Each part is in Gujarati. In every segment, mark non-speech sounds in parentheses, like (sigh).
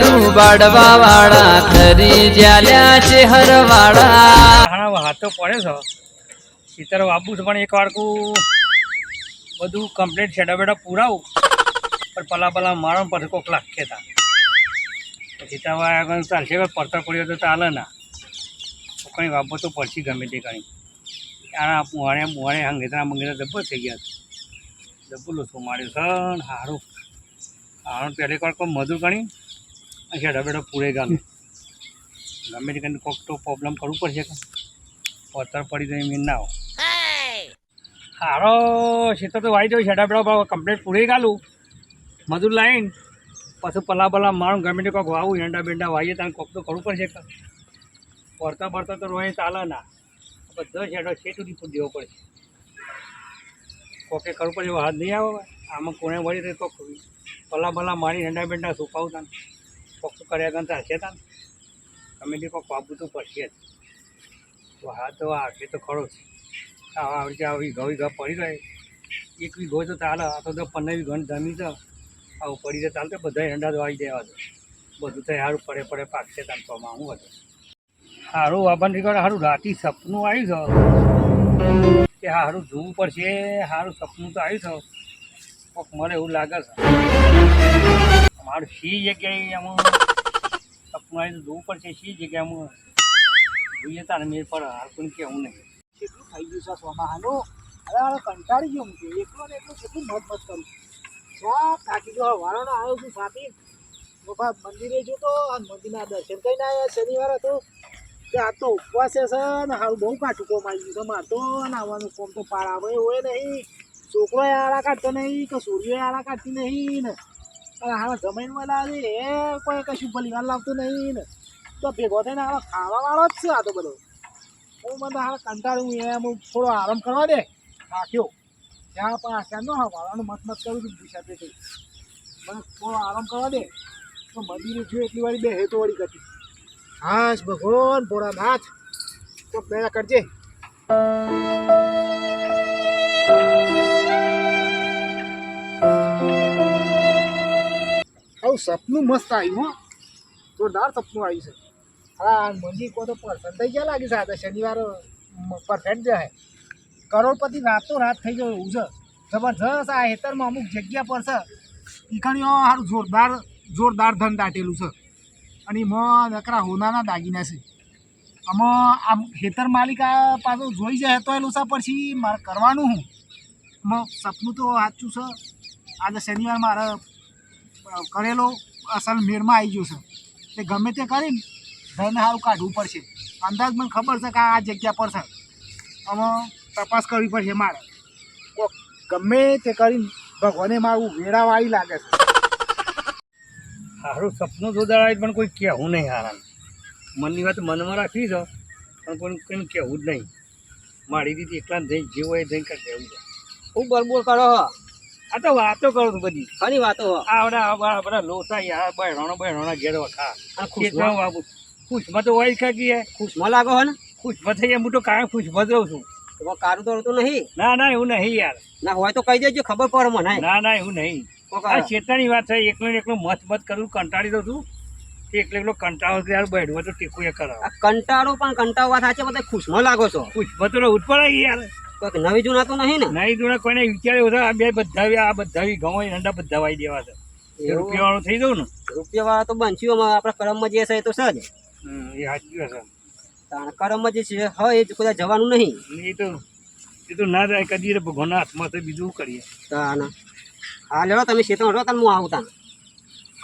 લાડુ બાડવા વાળા ખરી જ્યાલ્યા છે હરવાળા. હાથો પડે છે. બાપુ છું, પણ એક વાળકું બધું કમ્પ્લીટ છેડા બેડા પુરાવું. પણ પલા પલા મારો પછી કોક લાગે તા. આગળ ચાલશે પડતર પડ્યો તો ચાલે ના. કંઈ વાપો તો પડશે ગમે તે કંઈ. આના મોણે મોણે હંગેતરા મંગેતરા ડબ્બો થઈ ગયા છે. ડબ્બો લોસો માર્યો છે સારું સારું પહેલી વાર કોઈ મધુર ગણી. અને છેડા બેડા પૂરે ગાલું ગમે તે કોક તો પ્રોબ્લેમ કરવું પડશે કે? પથ્થર પડી જાય મીન ના હારો છે તો વાઈ દઉં છેડા બેડા કમ્પ્લેટ પૂરી ગાલું મજૂર લાઈન. પાછું પલા પલા મારું ગમે તે કોક વાવું એંડા બેંડા વાઈએ તને કોક તો કરવું પડશે પડતા પડતા તો રોય ચાલે ના બધો છેડો છે સુધી ફૂટ દેવો પડશે. કોકે કરવું પડશે હાથ નહીં આવે આમાં કોણે વળી રહે તો પલા પલા મારી એંડા બેંડા સુકાવું તાને. કોક કર્યા ગણ ચાલશે તા ગમે તે કોક વાપવું તો પડશે જ. તો હા તો આવશે તો ખરો છે આવા આવી ઘઉં ઘા પડી રહે. એક વીઘો તો ચાલે, આ તો પંદર વીઘો જમીન તો આવું પડી જાય ચાલતે બધા એંડા તો આવી દેવા છે બધું તો સારું પડે પડે પાકશે તાન તો હું હતું સારું વાબન કરે સારું રાતી સપનું આવ્યું છે. કે સારું જોવું પડશે સારું સપનું તો આવ્યું છે. કોક મને એવું લાગે છે. મારું શી જગ્યાએ આમાં સપનું તો જોવું પડશે શી જગ્યામાં જોઈએ તારે મેળ પર હાલકું કેવું નહીં. કેટલું થઈ ગયું છે સોમાહાનું અરે હવે કંટાળી ગયો હું એકલો ને એકલું કેટલું મત મત કરું શા થાકી ગયો વાળાનો આવ્યો છું સાથી બાપા મંદિરે જોતો આ મંદિરના દર્શન કરીને આવ્યા શનિવાર હતો. કે આ તો ઉપવાસ છે ને હારું બહુ કાઠું કોમ આવી ગયું છે. મારે તો ને આવવાનું કોમ તો પાર આવે, હોય નહીં. છોકરો આળા કાઢતો નહીં, કે સૂર્ય આળા કાઢતી નહીં ને. હાલ જમીન વાળા એ કોઈ કશું ભલી લાવતું નહીં ને. તો ભેગો થઈને આવા ખાવા વાળો જ છે આ તો બધો. હું મને હાલ કંટાળું એમ હું થોડો આરામ કરવા દે. રાખ્યો. ત્યાં પણ ત્યાંનો હા વાળાનું મત મત કરું છું દિશા તે મને થોડો આરામ કરવા દે. તો મંદિરે જોયું એટલી વાળી બે હેતો વાળી કરતી હાશ ભગવાન, ભોળાનાથ. તો પેલા કરજે. આવું સપનું મસ્ત આવ્યું, હો. જોરદાર સપનું આવ્યું છે. હા મંદિર કો તો પર્સન થઈ ગયા લાગે છે, આ શનિવાર પરફેક્ટ છે કરોડપતિ રાત રાત થઈ ગયો એવું છે. જબરજસ્ત આ હેતરમાં અમુક જગ્યા પર છે. ઈકણીઓ સારું જોરદાર જોરદાર ધન દાટેલું છે. અને એમાં નકરા હોનાના દાગીના છે. આમાં આમ હેતર માલિક આ પાછું જોઈ જાય તો એલું છે પછી મારે કરવાનું હું. આમાં સપનું તો સાચું છે. આજે શનિવાર મારે કરેલો અસલ મેળમાં આવી ગયો છે. તે ગમે તે કરીને ધન સારું કાઢવું પડશે. અંદાજ મને ખબર છે કે આ જગ્યા પર છે. આમાં તપાસ કરવી પડશે મારે. કોક ગમે તે કરીને ભગવાને મારું વેરાવાળી લાગે છે. સારું સપનું જોદાડાય પણ કોઈ કહેવું નહીં હારા મનની વાત મનમાં રાખવી છે પણ કોઈ કંઈ કહેવું જ નહીં. મારી દીધી એકલા જઈ જે હોય જઈ કર કહેવું છે. હું બરબોર કરો આ તો વાતો કરું છું બધી. ખાલી વાતો આ બધા બધા લોસા યાર બહેરોનો બહેરોના ઘેર વખા. આ ખુશ વાવું ખુશમાં તો હોય છે કે ખુશમાં લાગો હે ને? ખુશમાં થઈ હું તો કાયમ ખુશમાં જ રહું છું. એમાં કારું તો હતું નહીં? ના ના એવું નહીં યાર. ના હોય તો કહી દેજો ખબર પડે મને ના ના એવું નહીં. આ ચેતાની વાત છે એકલો એકલો મત મત કરું કંટાળી દઉં છું. એકલો એકલો કંટાળો યાર બેઠું હોય તો ટેકું એ કરાવ કંટાળો પણ કંટાળવા થાય છે બધા ખુશમાં લાગો છો. ખુશમાં તો જ યાર. કોઈ નવી જૂના તો નહીં ને? નહીં જૂના કોઈને વિચાર્યું હતા આ બે બધા આ બધા ઘઉં ઠંડા બધા વાઈ દેવા છે. રૂપિયા વાળું થઈ જવું ને? રૂપિયા વાળા તો બનશીઓમાં આપણા કરમમાં જે છે એ તો છે જ. એ સાચી તાણ કરમમાં જે છે હોય એ કદાચ જવાનું નહીં. એ તો એ તો ના જાય કદી રે ભગવાનના હાથમાં તો બીજું કરીએ? તાણ. હા લેવો તમે શેતમાં રહો તાણ હું આવું તાણ.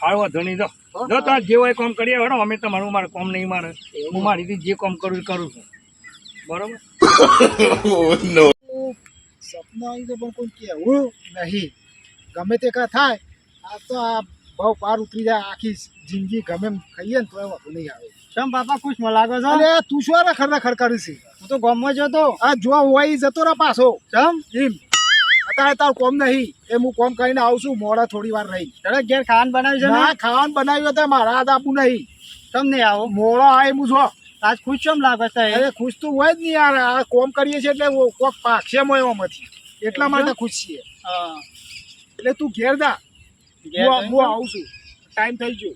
હાલ વાંધો નહીં જો. જો તાર જે હોય કામ કરીએ હેડો અમે તમારું મારે કામ નહીં મારે. હું મારી જે કામ કરું એ કરું છું. બરોબર? (laughs) સપના આવી તો પણ કોઈ કહેવું નહીં. ગમે તે કા થાય આ તો આ ભાવ પાર ઉતરી જાય આખી જિંદગી ગમે એમ ખાઈએ ને તો વાંધો નહીં આવે. ચમ બાપા ખુશમાં લાગો છો? અરે તું શું રખડ કરી છે? હું તો ગામમાં જતો આ જો હોય જતો રહે પાછો. એમ. અત્યારે તાર કોમ નહીં. એ હું કોમ કરીને આવું છું મોડા થોડી વાર રહી. ચડે ઘેર ખાવાનું બનાવ્યું ના? ખાવાનું બનાવ્યું તો મારા હાથ આપું નહીં. તમને આવો. મોડો આવે એમ છો આજ ખુશ કેમ લાગે છે? અરે ખુશ તો હોય જ નહીં યાર. આ કોમ કરીએ છીએ એટલે કોક પાકશે મો એમાંથી એટલા માટે ખુશ છીએ. એટલે તું ઘેર જા. હું આવું છું. ટાઈમ થઈ ગયો.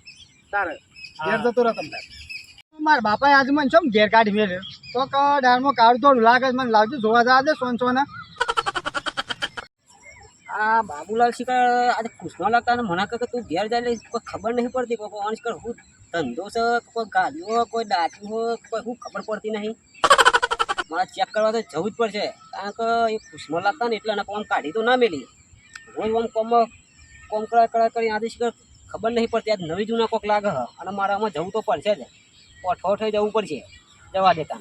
તારે. ઘેર જતો રહે તમને. મારા બાપાએ આજે મને શું ઘેર કાઢી મેલ્યો તો ક ડાળમાં કાઢ તો લાગે મને લાવજો જોવા જવા દે સોન સોના. આ બાબુલાલ શિકાર આજે ખુશમાં લાગતા ને મને કહે કે તું ઘેર જાય એટલે ખબર નહીં પડતી કોકો અંશ કર હું ધંધો છે કોઈ ગાડીઓ કોઈ દાટી હોય કોઈ શું ખબર પડતી નહીં. (laughs) મારે ચેક કરવા તો જવું જ પડશે કારણ કે એ ખુશમાં લાગતા ને એટલે એને કોમ કાઢી તો ના મેલી. રોજ આમ કોમ કોમ કરા કરા કરી આદેશ ખબર નહીં પડતી આજ નવી જૂના કોક લાગે અને મારે આમાં જવું તો પડશે જ. ઓઠો થઈ જવું પડશે. જવા દેતા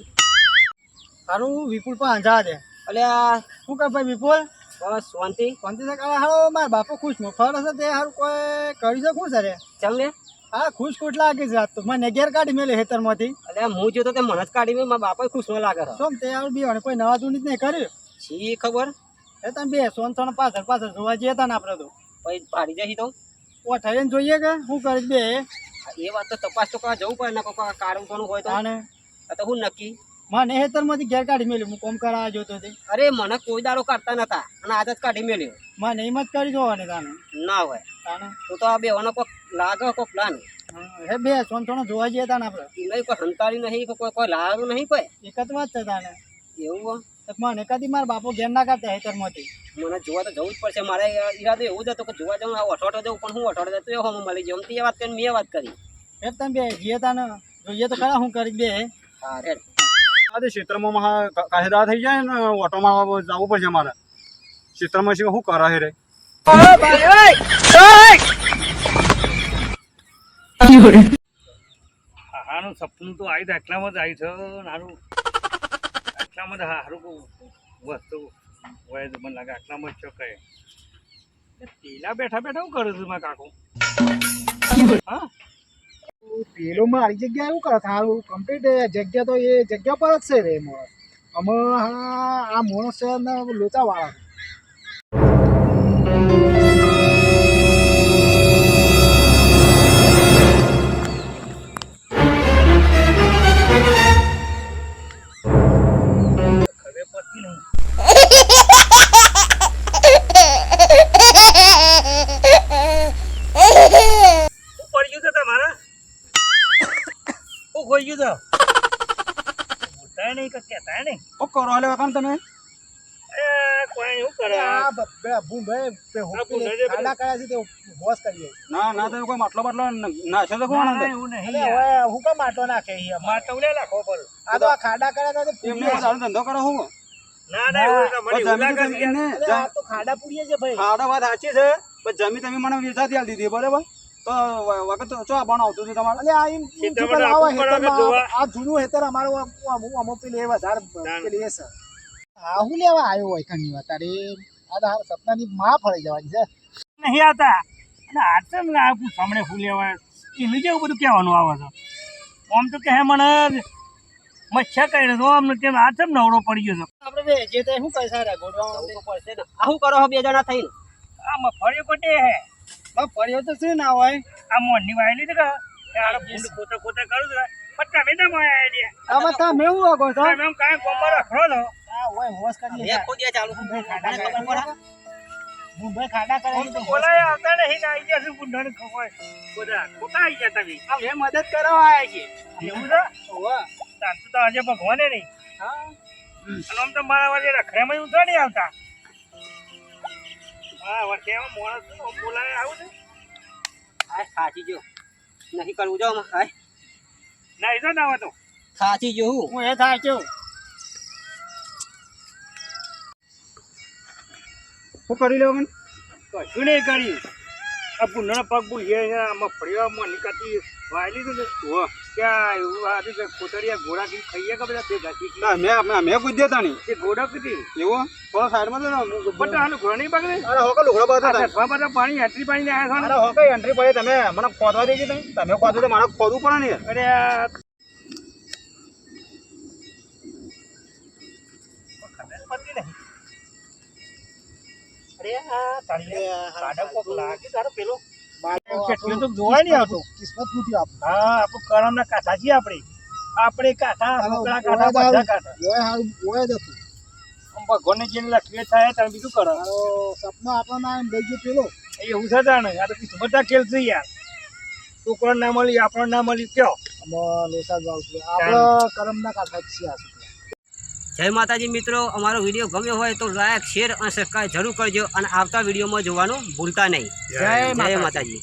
સારું વિપુલ પણ અંજા છે. એટલે આ શું કહે ભાઈ વિપુલ? બસ શાંતિ. શાંતિ સર હા હારો મારા બાપો ખુશ ફરે હશે તે હારું કોઈ કરી શકું સર ચાલ ને. હા ખુશ ખુશ લાગે છે તો. મને ઘેર કાઢી મેલે હેતરમાંથી એટલે હું જોતો તે મને જ કાઢી મેં મારા બાપા ખુશમાં લાગે છે શું તે આવું બી કોઈ નવા જૂની જ નહીં કર્યું છી ખબર? એ તમે બે સોન સોન પાછળ પાછળ જોવા જઈએ તા ને આપણે તો. પછી ભાડી જશી તો? ઓ થઈને જોઈએ કે શું કરીશ બે? એ વાત તો તપાસ તો કરવા જવું પડે ને કોઈ કારણ કોનું હોય તો. તો હું નક્કી. મને હેતરમાંથી ઘેર કાઢી મેલ્યું. હું કોમ કરાવવા જોતો તે અરે મને કોઈ દાડો કાઢતા નતા. અને આજ જ કાઢી મેલ્યો. મને એમ જ કરી જોવાની તાને ના હોય. તાને તો તો આ બેવાનો કોક લાગે કોક પ્લાન હા, બે સોન સોન જોવા જઈએ તા ને આપણે એમાં કોઈ હંતાળી નહીં કે કોઈ કોઈ લાવ્યું નહીં કોઈ. એક જ વાત છે તાને એવું મને કદી મારા બાપો ઘેર ના કાઢતા હેતરમાંથી. મને જોવા તો જવું જ પડશે. મારે ઈરાદો એવું જ હતો કે જોવા આ અઠવાડો જવું પણ હું અઠવાડો જતો એ હોમાં મળી જાઉં એ વાત કરીને મેં વાત કરી. હે તમે બે જઈએ તા ને જોઈએ તો ખરા હું કરી બે. હા રેડ. આજે ક્ષેત્રમાં કાયદા થઈ જાય ને, ઓટોમાં જવું પડશે મારે. ક્ષેત્રમાં શું શું કરે રે? હાનું સપનું તો આવી આટલામાં જ આવી છે નાનું આટલામાં જ હારું વસ્તુ હોય મને લાગે આટલામાં જ ચોકાય પેલા બેઠા બેઠા હું કરું છું, મારા કાકો? હા? પેલો મારી જગ્યા એવું કરે સારું કમ્પ્લીટ જગ્યા તો એ જગ્યા પર જ છે રે માણસ. અમે આ માણસ છે. ને શું ખોઈ ગયું છે બોલતાય નહીં કે કહેતાય નહીં. કરો હાલે વખાણ તમે. એ કોઈ કરે? આ બે- બે તે હોશ કરીએ ના ના તો કોઈ માટલો બાટલો નાશે તો કોણ ના, અંદર? એવું નહીં હું નાખે લાખો પર આ તો આ ખાડા હતા તે એમને પૂરીએ ધંધો કરો હું ના ના તો મને આ ખાડા પૂરીએ છે ભાઈ. ખાડા વાત સાચી છે પણ જમી તમે મને વેચાતી આલ દીધી બરાબર? તો વખત ચો ભણાવતું હતું તમારે એટલે આ એમ કરે, આવા હેતરમાં આ જૂનું હેતર અમારું અમુક પેલી એ વધારે પેલી એ છે. આ હું લેવા આવ્યો હોય ઘણી વાર. તારે આ તો સપનાની માં ફળી જવાની છે. નહીં આવતા. અને આ છે ને આ સામે ફૂલ લેવા એનું જેવું બધું કહેવાનું આવે છે. આમ તો કહે મને મચ્છર કઈ દો આમ કેમ આ છે નવરો પડી ગયો છે. આપણે બે જે તે શું કહે સારા ગોડવા તો પડશે ને. આ શું કરો બે જણા થઈને? આ મફળીઓ કોટે હે. ફર્યો તો શું ના હોય? આ મોરની વાયેલી છે કે? આ ફૂંડ ખોતા ખોતા કરું છું પટ્ટા મેં તમે આઈડિયા આમાં તમે એવું આગો છો? તમે એમ કાંઈ કોમર રખડો છો આ હોય હોશ કરીએ મેં ખોદીએ ચાલુ? મને ખબર પડે. મુંબઈ ખાડા કરે તો બોલાય આવતા નહીં ને આઈ ગયા છે બુંડાને ખબર બધા ખોટા આઈ ગયા તમે. એ મદદ કરવા આવ્યા છે એવું છે? ઓવા તાર તો આજે ભગવાને નહીં. હા. અને આમ તો મારા વાજે રખડ્યામાં ઉતર નહીં આવતા. હા વર્ષે એમાં માણસ બોલાય આવું છે? આ સાચી જો. નહીં કરવું જો આમાં હાય. ના તો ના આવે તો સાચી જો હું. હું એ થાય કેવું શું કરી લેવા મને? કશું નહીં કરી. આ ભૂંડાના પગ ભૂલીએ આમાં ફળિયામાં નીકળતી વાયલી છે ને. ના નહીં તે નહીં ને અરે હોકે એન્ટ્રી તમે મને તમે. તમે ખોદો તો મારે ખોદવું પડે ને યાર. અરે આ ખબર પડતી નહીં. અરે આ તારી લાગે તારો પેલો? કેટલું તો જોવાય નહીં આવતું. કિસ્મત ફૂટી આપ. હા આપણું કરમના કાંઠા છીએ આપણે. આપણે કાંઠા છોકરા કાંઠા બધા કાંઠા. ઓય જ હતું. ભગવાનને જેને લખીએ થાય તારે બીજું કરો. સપના આપણને એમ લઈ ગયો પેલો. એવું છે તાણે. આ તો કિસ્મત ખેલ છે યાર. છોકરો ના મળી આપણને ના મળી કયો? લોસા આપણે કરમના કાકા જ છીએ આ જય માતાજી મિત્રો અમારો વીડિયો ગમ્યો હોય તો લાયક શેર અને સબસ્ક્રાઈબ જરૂર કરજો અને આવતા વિડીયોમાં જોવાનું ભૂલતા નહીં. જય માતાજી.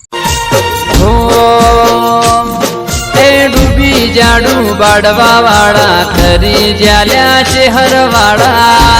હો એ ડૂબી જાડું બાડવા વાળા ખરી જ્યાલ્યા છે હરવાળા.